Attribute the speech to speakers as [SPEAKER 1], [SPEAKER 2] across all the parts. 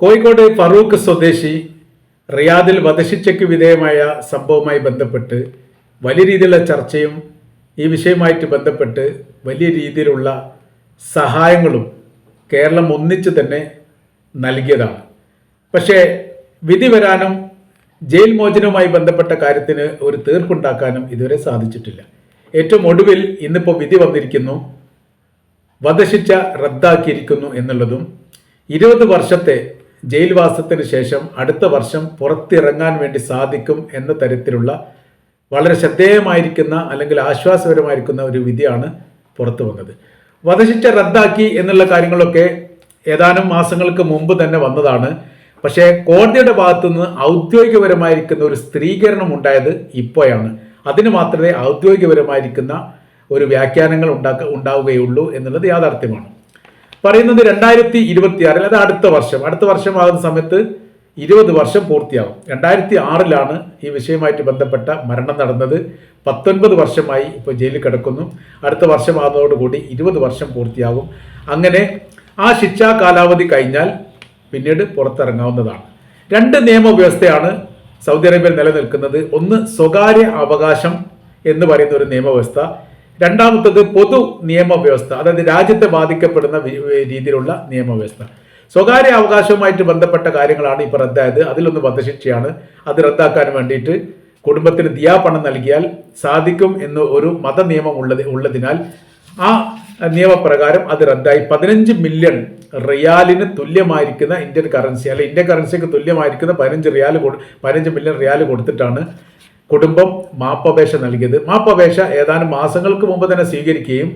[SPEAKER 1] കോഴിക്കോട് ഫറൂഖ് സ്വദേശി റിയാദിൽ വധശിക്ഷയ്ക്ക് വിധേയമായ സംഭവവുമായി ബന്ധപ്പെട്ട് വലിയ രീതിയിലുള്ള ചർച്ചയും ഈ വിഷയവുമായിട്ട് ബന്ധപ്പെട്ട് വലിയ രീതിയിലുള്ള സഹായങ്ങളും കേരളം ഒന്നിച്ച് തന്നെ നൽകിയതാണ്. പക്ഷേ വിധി വരാനും ജയിൽ മോചനവുമായി ബന്ധപ്പെട്ട കാര്യത്തിന് ഒരു തീർപ്പുണ്ടാക്കാനും ഇതുവരെ സാധിച്ചിട്ടില്ല. ഏറ്റവും ഒടുവിൽ ഇന്നിപ്പോൾ വിധി വന്നിരിക്കുന്നു. വധശിക്ഷ റദ്ദാക്കിയിരിക്കുന്നു എന്നുള്ളതും ഇരുപത് വർഷത്തെ ജയിൽവാസത്തിന് ശേഷം അടുത്ത വർഷം പുറത്തിറങ്ങാൻ വേണ്ടി സാധിക്കും എന്ന തരത്തിലുള്ള വളരെ ശ്രദ്ധേയമായിരിക്കുന്ന അല്ലെങ്കിൽ ആശ്വാസകരമായിരിക്കുന്ന ഒരു വിധിയാണ് പുറത്തു വന്നത്. വധശിക്ഷ റദ്ദാക്കി എന്നുള്ള കാര്യങ്ങളൊക്കെ ഏതാനും മാസങ്ങൾക്ക് മുമ്പ് തന്നെ വന്നതാണ്. പക്ഷേ കോടതിയുടെ ഭാഗത്തുനിന്ന് ഔദ്യോഗികപരമായിരിക്കുന്ന ഒരു സ്ത്രീകരണം ഉണ്ടായത് ഇപ്പോഴാണ്. അതിന് മാത്രമേ ഔദ്യോഗികപരമായിരിക്കുന്ന ഒരു വ്യാഖ്യാനങ്ങൾ ഉണ്ടാക്ക ഉണ്ടാവുകയുള്ളൂ എന്നുള്ളത് യാഥാർത്ഥ്യമാണ്. പറയുന്നത് രണ്ടായിരത്തി ഇരുപത്തി ആറിൽ അത് അടുത്ത വർഷം. അടുത്ത വർഷമാകുന്ന സമയത്ത് ഇരുപത് വർഷം പൂർത്തിയാകും രണ്ടായിരത്തി ആറിലാണ് ഈ വിഷയവുമായിട്ട് ബന്ധപ്പെട്ട മരണം നടന്നത്. പത്തൊൻപത് വർഷമായി ഇപ്പോൾ ജയിലിൽ കിടക്കുന്നു. അടുത്ത വർഷമാകുന്നതോടുകൂടി ഇരുപത് വർഷം പൂർത്തിയാകും. അങ്ങനെ ആ ശിക്ഷാ കാലാവധി കഴിഞ്ഞാൽ പിന്നീട് പുറത്തിറങ്ങാവുന്നതാണ്. രണ്ട് നിയമവ്യവസ്ഥയാണ് സൗദി അറേബ്യയിൽ നിലനിൽക്കുന്നത്. ഒന്ന് സ്വകാര്യ അവകാശം എന്ന് പറയുന്ന ഒരു നിയമവ്യവസ്ഥ രണ്ടാമത്തത് പൊതു നിയമവ്യവസ്ഥ അതായത് രാജ്യത്തെ ബാധിക്കപ്പെടുന്ന രീതിയിലുള്ള നിയമവ്യവസ്ഥ. സ്വകാര്യ അവകാശവുമായിട്ട് ബന്ധപ്പെട്ട കാര്യങ്ങളാണ് ഇപ്പോൾ റദ്ദായത്. അതിലൊന്ന് വധശിക്ഷയാണ്. അത് റദ്ദാക്കാൻ വേണ്ടിയിട്ട് കുടുംബത്തിന് ദിയാപണം നൽകിയാൽ സാധിക്കും എന്ന് ഒരു മത നിയമം ഉള്ളത് ഉള്ളതിനാൽ ആ നിയമപ്രകാരം അത് റദ്ദായി. പതിനഞ്ച് മില്യൺ റിയാലിന് തുല്യമായിരിക്കുന്ന ഇന്ത്യൻ കറൻസി അല്ലെ ഇന്ത്യൻ കറൻസിക്ക് തുല്യമായിരിക്കുന്ന പതിനഞ്ച് റിയാൽ പതിനഞ്ച് മില്യൺ റിയാൽ കൊടുത്തിട്ടാണ് കുടുംബം മാപ്പപേക്ഷ നൽകിയത്. മാപ്പപേക്ഷ ഏതാനും മാസങ്ങൾക്ക് മുമ്പ് തന്നെ സ്വീകരിക്കുകയും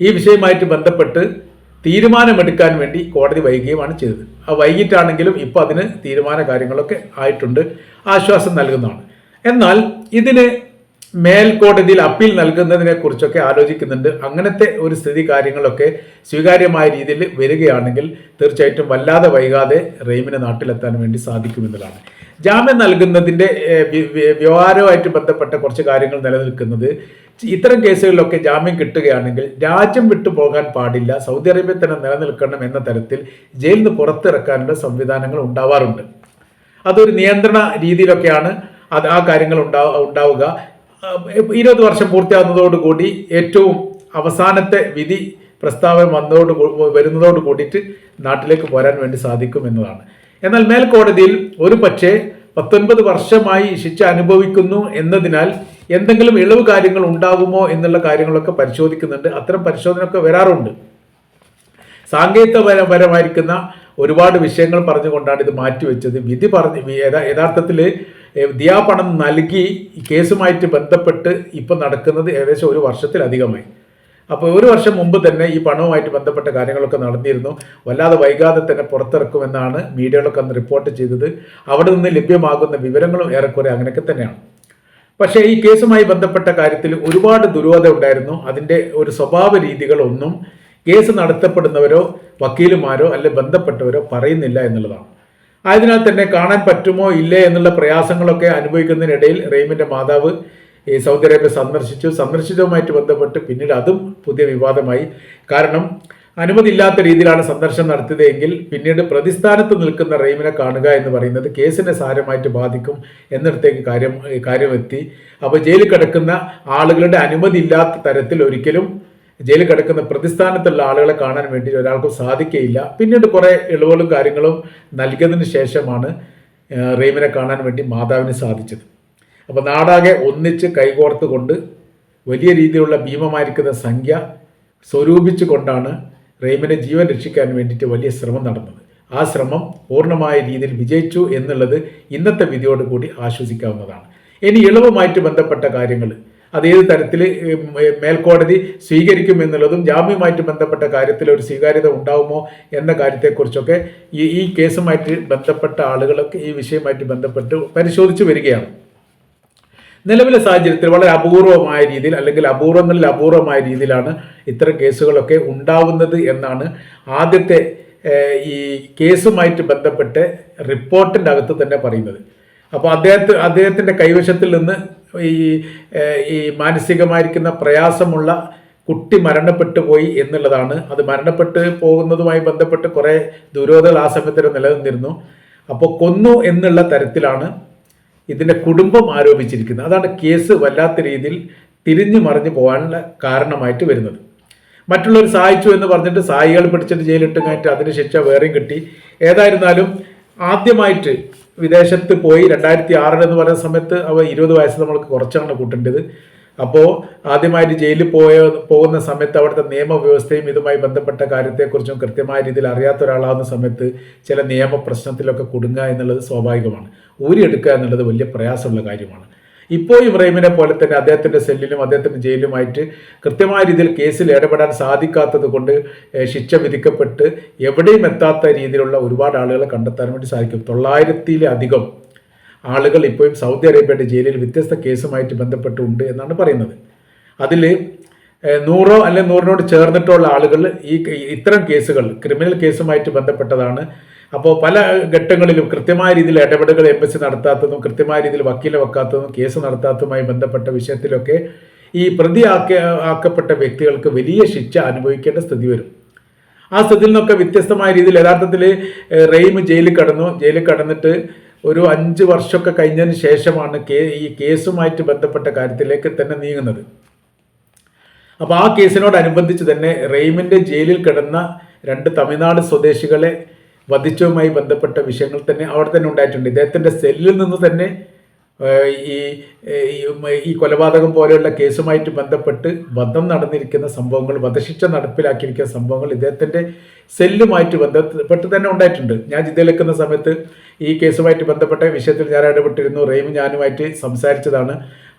[SPEAKER 1] ഈ വിഷയവുമായിട്ട് ബന്ധപ്പെട്ട് തീരുമാനമെടുക്കാൻ വേണ്ടി കോടതി വൈകുകയുമാണ് ചെയ്തത്. ആ വൈകിട്ടാണെങ്കിലും ഇപ്പോൾ അതിന് തീരുമാന കാര്യങ്ങളൊക്കെ ആയിട്ടുണ്ട്. ആശ്വാസം നൽകുന്നതാണ്. എന്നാൽ ഇതിന് മേൽക്കോടതിയിൽ അപ്പീൽ നൽകുന്നതിനെ കുറിച്ചൊക്കെ ആലോചിക്കുന്നുണ്ട്. അങ്ങനത്തെ ഒരു സ്ഥിതി കാര്യങ്ങളൊക്കെ സ്വീകാര്യമായ രീതിയിൽ വരികയാണെങ്കിൽ തീർച്ചയായിട്ടും വല്ലാതെ വൈകാതെ റെയിമിന് നാട്ടിലെത്താൻ വേണ്ടി സാധിക്കുമെന്നതാണ് ജാമ്യം നൽകുന്നതിന്റെ വ്യവഹാരവുമായിട്ട് ബന്ധപ്പെട്ട കുറച്ച് കാര്യങ്ങൾ നിലനിൽക്കുന്നത് ഇത്തരം കേസുകളിലൊക്കെ ജാമ്യം കിട്ടുകയാണെങ്കിൽ രാജ്യം വിട്ടു പോകാൻ പാടില്ല സൗദി അറേബ്യയിൽ തന്നെ നിലനിൽക്കണം എന്ന തരത്തിൽ ജയിലിൽ നിന്ന് പുറത്തിറക്കാനുള്ള സംവിധാനങ്ങൾ ഉണ്ടാവാറുണ്ട്. അതൊരു നിയന്ത്രണ രീതിയിലൊക്കെയാണ് അത് ആ കാര്യങ്ങൾ ഉണ്ടാവുക. ഇരുപത് വർഷം പൂർത്തിയാകുന്നതോടുകൂടി ഏറ്റവും അവസാനത്തെ വിധി പ്രസ്താവന വന്നതോട് വരുന്നതോട് കൂടിയിട്ട് നാട്ടിലേക്ക് പോരാൻ വേണ്ടി സാധിക്കും എന്നതാണ്. എന്നാൽ മേൽക്കോടതിയിൽ ഒരു പക്ഷേ പത്തൊൻപത് വർഷമായി ശിക്ഷ അനുഭവിക്കുന്നു എന്നതിനാൽ എന്തെങ്കിലും ഇളവ് കാര്യങ്ങൾ ഉണ്ടാകുമോ എന്നുള്ള കാര്യങ്ങളൊക്കെ പരിശോധിക്കുന്നുണ്ട്. അത്തരം പരിശോധനയൊക്കെ വരാറുണ്ട്. സാങ്കേതികപരമായിരിക്കുന്ന ഒരുപാട് വിഷയങ്ങൾ പറഞ്ഞുകൊണ്ടാണ് ഇത് മാറ്റിവെച്ചത്. വിധി പറഞ്ഞ് യഥാർത്ഥത്തിൽ ദിയാപണം നൽകി കേസുമായിട്ട് ബന്ധപ്പെട്ട് ഇപ്പം നടക്കുന്നത് ഏകദേശം ഒരു വർഷത്തിലധികമായി. അപ്പോൾ ഒരു വർഷം മുമ്പ് തന്നെ ഈ പണവുമായിട്ട് ബന്ധപ്പെട്ട കാര്യങ്ങളൊക്കെ നടന്നിരുന്നു. വല്ലാതെ വൈകാതെ തന്നെ പുറത്തിറക്കുമെന്നാണ് മീഡിയകളൊക്കെ അന്ന് റിപ്പോർട്ട് ചെയ്തത്. അവിടെ നിന്ന് ലഭ്യമാകുന്ന വിവരങ്ങളും ഏറെക്കുറെ അങ്ങനെയൊക്കെ തന്നെയാണ്. പക്ഷേ ഈ കേസുമായി ബന്ധപ്പെട്ട കാര്യത്തിൽ ഒരുപാട് ദുരൂഹത ഉണ്ടായിരുന്നു. അതിന്റെ ഒരു സ്വഭാവ രീതികളൊന്നും കേസ് നടത്തപ്പെടുന്നവരോ വക്കീലുമാരോ അല്ലെ ബന്ധപ്പെട്ടവരോ പറയുന്നില്ല എന്നുള്ളതാണ്. ആയതിനാൽ തന്നെ കാണാൻ പറ്റുമോ ഇല്ലേ എന്നുള്ള പ്രയാസങ്ങളൊക്കെ അനുഭവിക്കുന്നതിനിടയിൽ റെയിമിന്റെ മാതാവ് ഈ സൗദി അറേബ്യ സന്ദർശിച്ചു. സന്ദർശിച്ചതുമായിട്ട് ബന്ധപ്പെട്ട് പിന്നീട് അതും പുതിയ വിവാദമായി. കാരണം അനുമതിയില്ലാത്ത രീതിയിലാണ് സന്ദർശനം നടത്തിയതെങ്കിൽ പിന്നീട് പ്രതിസ്ഥാനത്ത് നിൽക്കുന്ന റെയിമിനെ കാണുക എന്ന് പറയുന്നത് കേസിനെ സാരമായിട്ട് ബാധിക്കും എന്നിടത്തേക്ക് കാര്യം കാര്യമെത്തി. അപ്പോൾ ജയിലിൽ കിടക്കുന്ന ആളുകളുടെ അനുമതി ഇല്ലാത്ത തരത്തിൽ ഒരിക്കലും ജയിലിൽ കിടക്കുന്ന പ്രതിസ്ഥാനത്തുള്ള ആളുകളെ കാണാൻ വേണ്ടി ഒരാൾക്കും സാധിക്കയില്ല പിന്നീട് കുറേ ഇളവുകളും കാര്യങ്ങളും നൽകിയതിന് ശേഷമാണ് റീമിനെ കാണാൻ വേണ്ടി മാതാവിന് സാധിച്ചത്. അപ്പോൾ നാടാകെ ഒന്നിച്ച് കൈകോർത്തുകൊണ്ട് വലിയ രീതിയിലുള്ള ഭീമമായിരിക്കുന്ന സംഖ്യ സ്വരൂപിച്ചുകൊണ്ടാണ് റെയിമിനെ ജീവൻ രക്ഷിക്കാൻ വേണ്ടിയിട്ട് വലിയ ശ്രമം നടന്നത്. ആ ശ്രമം പൂർണമായ രീതിയിൽ വിജയിച്ചു എന്നുള്ളത് ഇന്നത്തെ വിധിയോട് കൂടി ആശ്വസിക്കാവുന്നതാണ്. ഇനി ഇളവുമായിട്ട് ബന്ധപ്പെട്ട കാര്യങ്ങൾ അത് ഏത് തരത്തിൽ മേൽക്കോടതി സ്വീകരിക്കും എന്നുള്ളതും ജാമ്യമായിട്ട് ബന്ധപ്പെട്ട കാര്യത്തിൽ ഒരു സ്വീകാര്യത ഉണ്ടാവുമോ എന്ന കാര്യത്തെക്കുറിച്ചൊക്കെ ഈ ഈ കേസുമായിട്ട് ബന്ധപ്പെട്ട ആളുകളൊക്കെ ഈ വിഷയമായിട്ട് ബന്ധപ്പെട്ട് പരിശോധിച്ച് വരികയാണ്. നിലവിലെ സാഹചര്യത്തിൽ വളരെ അപൂർവമായ രീതിയിൽ അല്ലെങ്കിൽ അപൂർവങ്ങളിൽ അപൂർവമായ രീതിയിലാണ് ഇത്തരം കേസുകളൊക്കെ ഉണ്ടാവുന്നത് എന്നാണ് ആദ്യത്തെ ഈ കേസുമായിട്ട് ബന്ധപ്പെട്ട് റിപ്പോർട്ടിന്റെ അകത്ത് തന്നെ പറയുന്നത്. അപ്പോൾ അദ്ദേഹത്തെ അദ്ദേഹത്തിന്റെ കൈവശത്തിൽ നിന്ന് ഈ ഈ മാനസികമായിരിക്കുന്ന പ്രയാസമുള്ള കുട്ടി മരണപ്പെട്ടു പോയി എന്നുള്ളതാണ്. അത് മരണപ്പെട്ട് പോകുന്നതുമായി ബന്ധപ്പെട്ട് കുറേ ദുരോധകൾ ആ നിലനിന്നിരുന്നു. അപ്പോൾ കൊന്നു എന്നുള്ള തരത്തിലാണ് ഇതിന്റെ കുടുംബം ആരോപിച്ചിരിക്കുന്നത്. അതാണ് കേസ് വല്ലാത്ത രീതിയിൽ തിരിഞ്ഞു മറിഞ്ഞു പോകാനുള്ള കാരണമായിട്ട് വരുന്നത്. മറ്റുള്ളവർ സഹായിച്ചു എന്ന് പറഞ്ഞിട്ട് സായികൾ പിടിച്ചിട്ട് ജയിലിട്ട് കഴിഞ്ഞിട്ട് അതിന് ശിക്ഷ വേറെയും കിട്ടി. ഏതായിരുന്നാലും ആദ്യമായിട്ട് വിദേശത്ത് പോയി രണ്ടായിരത്തി ആറിൽ എന്ന് പറയുന്ന സമയത്ത് അവ ഇരുപത് വയസ്സ് നമ്മൾക്ക് കുറച്ചാണ് കൂട്ടേണ്ടത്. അപ്പോൾ ആദ്യമായിട്ട് ജയിലിൽ പോയ പോകുന്ന സമയത്ത് അവിടുത്തെ നിയമവ്യവസ്ഥയും ഇതുമായി ബന്ധപ്പെട്ട കാര്യത്തെക്കുറിച്ചും കൃത്യമായ രീതിയിൽ അറിയാത്ത ഒരാളാവുന്ന സമയത്ത് ചില നിയമ പ്രശ്നത്തിലൊക്കെ കുടുങ്ങുക എന്നുള്ളത് സ്വാഭാവികമാണ്. ഊരിയെടുക്കുക എന്നുള്ളത് വലിയ പ്രയാസമുള്ള കാര്യമാണ്. ഇപ്പോൾ ഇബ്രാഹിമിനെ പോലെ തന്നെ അദ്ദേഹത്തിന്റെ സെല്ലിലും അദ്ദേഹത്തിന്റെ ജയിലുമായിട്ട് കൃത്യമായ രീതിയിൽ കേസിൽ ഇടപെടാൻ സാധിക്കാത്തത് കൊണ്ട് ശിക്ഷ വിധിക്കപ്പെട്ട് എവിടെയും എത്താത്ത രീതിയിലുള്ള ഒരുപാട് ആളുകളെ കണ്ടെത്താൻ വേണ്ടി സാധിക്കും. തൊള്ളായിരത്തിലധികം ആളുകൾ ഇപ്പോഴും സൗദി അറേബ്യയുടെ ജയിലിൽ വ്യത്യസ്ത കേസുമായിട്ട് ബന്ധപ്പെട്ടുണ്ട് എന്നാണ് പറയുന്നത്. അതിൽ നൂറോ അല്ലെങ്കിൽ നൂറിനോട് ചേർന്നിട്ടുള്ള ആളുകൾ ഈ ഇത്തരം കേസുകൾ ക്രിമിനൽ കേസുമായിട്ട് ബന്ധപ്പെട്ടതാണ് അപ്പോൾ പല ഘട്ടങ്ങളിലും കൃത്യമായ രീതിയിൽ ഇടപെടലുകൾ എംബസി നടത്താത്തതും കൃത്യമായ രീതിയിൽ വക്കീലെ വെക്കാത്തതും കേസ് നടത്താത്തതുമായി ബന്ധപ്പെട്ട വിഷയത്തിലൊക്കെ ഈ പ്രതി ആക്ക ആക്കപ്പെട്ട വ്യക്തികൾക്ക് വലിയ ശിക്ഷ അനുഭവിക്കേണ്ട സ്ഥിതി വരും. ആ സ്ഥിതിയിൽ നിന്നൊക്കെ വ്യത്യസ്തമായ രീതിയിൽ യഥാർത്ഥത്തിൽ റെയിം ജയിലിൽ കടന്നു. ജയിലിൽ കടന്നിട്ട് ഒരു അഞ്ച് വർഷമൊക്കെ കഴിഞ്ഞതിന് ശേഷമാണ് കേ ഈ കേസുമായിട്ട് ബന്ധപ്പെട്ട കാര്യത്തിലേക്ക് തന്നെ നീങ്ങുന്നത്. അപ്പോൾ ആ കേസിനോടനുബന്ധിച്ച് തന്നെ റെയിമിന്റെ ജയിലിൽ കിടന്ന രണ്ട് തമിഴ്നാട് സ്വദേശികളെ വധിച്ചതുമായി ബന്ധപ്പെട്ട വിഷയങ്ങൾ തന്നെ അവിടെ തന്നെ ഉണ്ടായിട്ടുണ്ട്. ഇദ്ദേഹത്തിന്റെ സെല്ലിൽ നിന്ന് തന്നെ ഈ ഈ കൊലപാതകം പോലെയുള്ള കേസുമായിട്ട് ബന്ധപ്പെട്ട് ബന്ധം നടന്നിരിക്കുന്ന സംഭവങ്ങൾ വധശിക്ഷ നടപ്പിലാക്കിയിരിക്കുന്ന സംഭവങ്ങൾ ഇദ്ദേഹത്തിന്റെ സെല്ലുമായിട്ട് ബന്ധപ്പെട്ട് തന്നെ ഉണ്ടായിട്ടുണ്ട്. ഞാൻ ജില്ലയിലെക്കുന്ന സമയത്ത് ഈ കേസുമായിട്ട് ബന്ധപ്പെട്ട വിഷയത്തിൽ ഞാൻ ഇടപെട്ടിരുന്നു. റെയിം ഞാനുമായിട്ട് സംസാരിച്ചതാണ്.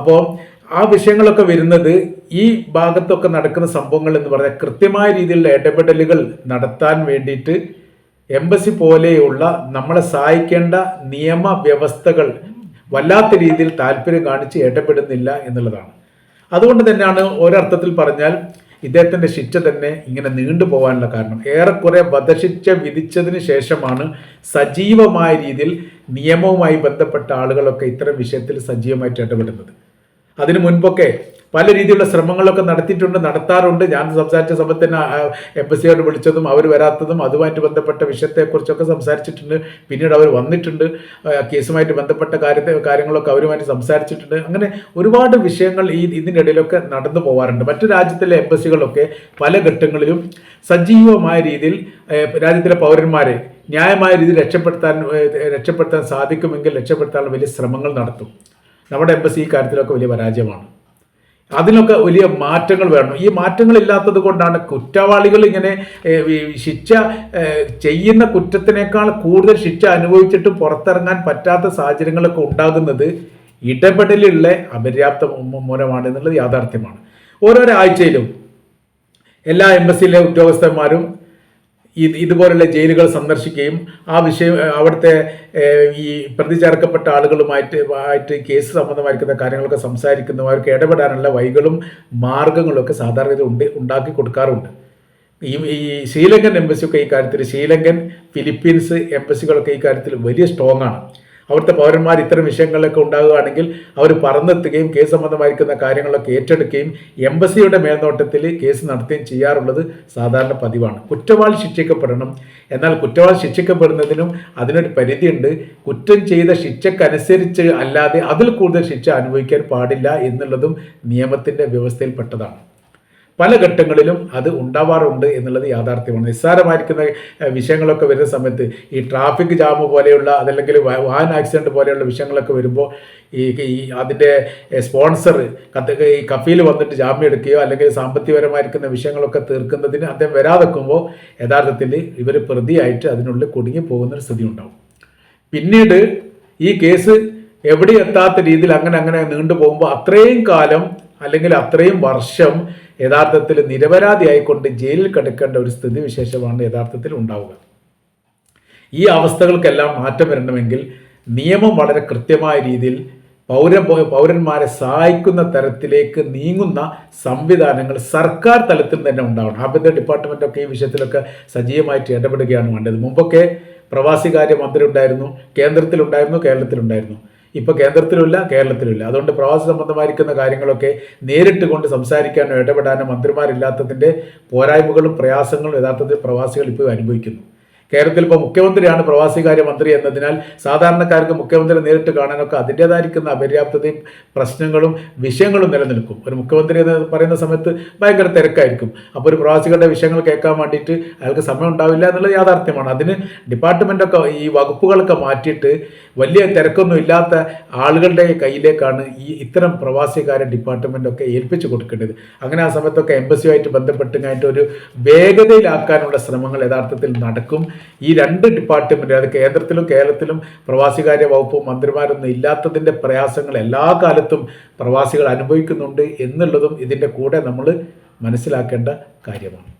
[SPEAKER 1] അപ്പോൾ ആ വിഷയങ്ങളൊക്കെ വരുന്നത് ഈ ഭാഗത്തൊക്കെ നടക്കുന്ന സംഭവങ്ങൾ എന്ന് പറഞ്ഞാൽ കൃത്യമായ രീതിയിലുള്ള ഇടപെടലുകൾ നടത്താൻ വേണ്ടിയിട്ട് എംബസി പോലെയുള്ള നമ്മളെ സഹായിക്കേണ്ട നിയമവ്യവസ്ഥകൾ വല്ലാത്ത രീതിയിൽ താല്പര്യം കാണിച്ച് ഇടപെടുന്നില്ല എന്നുള്ളതാണ്. അതുകൊണ്ട് തന്നെയാണ് ഒരർത്ഥത്തിൽ പറഞ്ഞാൽ ഇദ്ദേഹത്തിന്റെ ശിക്ഷ തന്നെ ഇങ്ങനെ നീണ്ടു പോകാനുള്ള കാരണം. ഏറെക്കുറെ വധശിക്ഷ വിധിച്ചതിന് ശേഷമാണ് സജീവമായ രീതിയിൽ നിയമവുമായി ബന്ധപ്പെട്ട ആളുകളൊക്കെ ഇത്തരം വിഷയത്തിൽ സജീവമായിട്ട് ഇടപെടുന്നത്. അതിനു മുൻപൊക്കെ പല രീതിയിലുള്ള ശ്രമങ്ങളൊക്കെ നടത്തിയിട്ടുണ്ട് നടത്താറുണ്ട്. ഞാൻ സംസാരിച്ച സമയത്ത് തന്നെ എംബസിയോട് വിളിച്ചതും അവർ വരാത്തതും അതുമായിട്ട് ബന്ധപ്പെട്ട വിഷയത്തെക്കുറിച്ചൊക്കെ സംസാരിച്ചിട്ടുണ്ട്. പിന്നീട് അവർ വന്നിട്ടുണ്ട്. കേസുമായിട്ട് ബന്ധപ്പെട്ട കാര്യത്തെ കാര്യങ്ങളൊക്കെ അവരുമായിട്ട് സംസാരിച്ചിട്ടുണ്ട്. അങ്ങനെ ഒരുപാട് വിഷയങ്ങൾ ഈ ഇതിന്റെ ഇടയിലൊക്കെ നടന്നു പോകാറുണ്ട് മറ്റു രാജ്യത്തിലെ എംബസികളൊക്കെ പല ഘട്ടങ്ങളിലും സജീവമായ രീതിയിൽ രാജ്യത്തിലെ പൗരന്മാരെ ന്യായമായ രീതിയിൽ രക്ഷപ്പെടുത്താൻ രക്ഷപ്പെടുത്താൻ സാധിക്കുമെങ്കിൽ രക്ഷപ്പെടുത്താനുള്ള വലിയ ശ്രമങ്ങൾ നടത്തും. നമ്മുടെ എംബസി ഈ കാര്യത്തിലൊക്കെ വലിയ പരാജയമാണ്. അതിനൊക്കെ വലിയ മാറ്റങ്ങൾ വേണം ഈ മാറ്റങ്ങൾ ഇല്ലാത്തത് കൊണ്ടാണ് കുറ്റവാളികൾ ഇങ്ങനെ ശിക്ഷ ചെയ്യുന്ന കുറ്റത്തിനേക്കാൾ കൂടുതൽ ശിക്ഷ അനുഭവിച്ചിട്ട് പുറത്തിറങ്ങാൻ പറ്റാത്ത സാഹചര്യങ്ങളൊക്കെ ഉണ്ടാകുന്നത് ഇടപെടലുള്ള അപര്യാപ്ത മൂലമാണ് എന്നുള്ളത് യാഥാർത്ഥ്യമാണ്. ഓരോരോ ആഴ്ചയിലും എല്ലാ എംബസിയിലെ ഉദ്യോഗസ്ഥന്മാരും ഇത് ഇതുപോലുള്ള ജയിലുകൾ സന്ദർശിക്കുകയും ആ വിഷയം അവിടുത്തെ ഈ പ്രതി ചേർക്കപ്പെട്ട ആളുകളുമായിട്ട് ആയിട്ട് കേസ് സംബന്ധമായിരിക്കുന്ന കാര്യങ്ങളൊക്കെ സംസാരിക്കുന്നു. അവർക്ക് ഇടപെടാനുള്ള വഴികളും മാർഗങ്ങളും ഒക്കെ സാധാരണ ഉണ്ട് ഉണ്ടാക്കി കൊടുക്കാറുണ്ട്. ഈ ഈ ശ്രീലങ്കൻ എംബസിയൊക്കെ ഈ കാര്യത്തിൽ ശ്രീലങ്കൻ ഫിലിപ്പീൻസ് എംബസികളൊക്കെ ഈ കാര്യത്തിൽ വലിയ സ്ട്രോങ് ആണ്. അവിടുത്തെ പൗരന്മാർ ഇത്തരം വിഷയങ്ങളിലൊക്കെ ഉണ്ടാകുകയാണെങ്കിൽ അവർ പറന്നെത്തുകയും കേസ് സംബന്ധമായിരിക്കുന്ന കാര്യങ്ങളൊക്കെ ഏറ്റെടുക്കുകയും എംബസിയുടെ മേൽനോട്ടത്തിൽ കേസ് നടത്തുകയും ചെയ്യാറുള്ളത് സാധാരണ പതിവാണ്. കുറ്റവാളി ശിക്ഷിക്കപ്പെടണം. എന്നാൽ കുറ്റവാളി ശിക്ഷിക്കപ്പെടുന്നതിനും അതിനൊരു പരിധിയുണ്ട്. കുറ്റം ചെയ്ത ശിക്ഷക്കനുസരിച്ച് അല്ലാതെ അതിൽ കൂടുതൽ ശിക്ഷ അനുഭവിക്കാൻ പാടില്ല എന്നുള്ളതും നിയമത്തിന്റെ വ്യവസ്ഥയിൽപ്പെട്ടതാണ്. പല ഘട്ടങ്ങളിലും അത് ഉണ്ടാവാറുണ്ട് എന്നുള്ളത് യാഥാർത്ഥ്യമാണ്. നിസ്സാരമായിരിക്കുന്ന വിഷയങ്ങളൊക്കെ വരുന്ന സമയത്ത് ഈ ട്രാഫിക് ജാം പോലെയുള്ള അതല്ലെങ്കിൽ വാഹന ആക്സിഡന്റ് പോലെയുള്ള വിഷയങ്ങളൊക്കെ വരുമ്പോൾ ഈ ഈ അതിന്റെ സ്പോൺസർ കത്ത് ഈ കഫിയിൽ വന്നിട്ട് ജാമ്യം എടുക്കുകയോ അല്ലെങ്കിൽ സാമ്പത്തികപരമായിരിക്കുന്ന വിഷയങ്ങളൊക്കെ തീർക്കുന്നതിന് അദ്ദേഹം വരാതെക്കുമ്പോൾ യഥാർത്ഥത്തിൽ ഇവർ പ്രതിയായിട്ട് അതിനുള്ളിൽ കുടുങ്ങി പോകുന്നൊരു സ്ഥിതി ഉണ്ടാവും പിന്നീട് ഈ കേസ് എവിടെ എത്താത്ത രീതിയിൽ അങ്ങനെ അങ്ങനെ നീണ്ടു പോകുമ്പോൾ അത്രയും കാലം അല്ലെങ്കിൽ അത്രയും വർഷം യഥാർത്ഥത്തിൽ നിരപരാധിയായിക്കൊണ്ട് ജയിലിൽ കിടക്കേണ്ട ഒരു സ്ഥിതി വിശേഷമാണ് യഥാർത്ഥത്തിൽ ഉണ്ടാവുക. ഈ അവസ്ഥകൾക്കെല്ലാം മാറ്റം വരണമെങ്കിൽ നിയമം വളരെ കൃത്യമായ രീതിയിൽ പൗര പൗരന്മാരെ സഹായിക്കുന്ന തരത്തിലേക്ക് നീങ്ങുന്ന സംവിധാനങ്ങൾ സർക്കാർ തലത്തിൽ തന്നെ ഉണ്ടാവണം. ആഭ്യന്തര ഡിപ്പാർട്ട്മെന്റൊക്കെ ഈ വിഷയത്തിലൊക്കെ സജീവമായിട്ട് ഇടപെടുകയാണ് വേണ്ടത്. മുമ്പൊക്കെ പ്രവാസികാര്യ മന്ത്രി ഉണ്ടായിരുന്നു കേന്ദ്രത്തിലുണ്ടായിരുന്നു കേരളത്തിലുണ്ടായിരുന്നു. ഇപ്പോൾ കേന്ദ്രത്തിലുമില്ല കേരളത്തിലുമില്ല. അതുകൊണ്ട് പ്രവാസി സംബന്ധമായിരിക്കുന്ന കാര്യങ്ങളൊക്കെ നേരിട്ട് കൊണ്ട് സംസാരിക്കാനോ ഇടപെടാനോ മന്ത്രിമാരില്ലാത്തതിന്റെ പോരായ്മകളും പ്രയാസങ്ങളും യഥാർത്ഥത്തിൽ പ്രവാസികൾ ഇപ്പോൾ അനുഭവിക്കുന്നു. കേരളത്തിൽ ഇപ്പോൾ മുഖ്യമന്ത്രിയാണ് പ്രവാസികാര്യ മന്ത്രി എന്നതിനാൽ സാധാരണക്കാർക്ക് മുഖ്യമന്ത്രി നേരിട്ട് കാണാനൊക്കെ അതിന്റേതായിരിക്കുന്ന അപര്യാപ്തതയും പ്രശ്നങ്ങളും വിഷയങ്ങളും നിലനിൽക്കും. ഒരു മുഖ്യമന്ത്രി എന്ന് പറയുന്ന സമയത്ത് ഭയങ്കര തിരക്കായിരിക്കും. അപ്പോൾ ഒരു പ്രവാസികളുടെ വിഷയങ്ങൾ കേൾക്കാൻ വേണ്ടിയിട്ട് അയാൾക്ക് സമയം ഉണ്ടാവില്ല എന്നുള്ളത് യാഥാർത്ഥ്യമാണ്. അതിന് ഡിപ്പാർട്ട്മെന്റൊക്കെ ഈ വകുപ്പുകളൊക്കെ മാറ്റിയിട്ട് വലിയ തിരക്കൊന്നും ഇല്ലാത്ത ആളുകളുടെ കയ്യിലേക്കാണ് ഈ ഇത്തരം പ്രവാസികാര്യ ഡിപ്പാർട്ട്മെന്റൊക്കെ ഏൽപ്പിച്ചു കൊടുക്കേണ്ടത്. അങ്ങനെ ആ സമയത്തൊക്കെ എംബസിയുമായിട്ട് ബന്ധപ്പെട്ട് കഴിഞ്ഞിട്ട് ഒരു വേഗതയിലാക്കാനുള്ള ശ്രമങ്ങൾ യഥാർത്ഥത്തിൽ നടക്കും. ഈ രണ്ട് ഡിപ്പാർട്ട്മെന്റ് അത് കേന്ദ്രത്തിലും കേരളത്തിലും പ്രവാസികാര്യ വകുപ്പും മന്ത്രിമാരൊന്നും ഇല്ലാത്തതിന്റെ പ്രയാസങ്ങൾ എല്ലാ കാലത്തും പ്രവാസികൾ അനുഭവിക്കുന്നുണ്ട് എന്നുള്ളതും ഇതിന്റെ കൂടെ നമ്മൾ മനസ്സിലാക്കേണ്ട കാര്യമാണ്.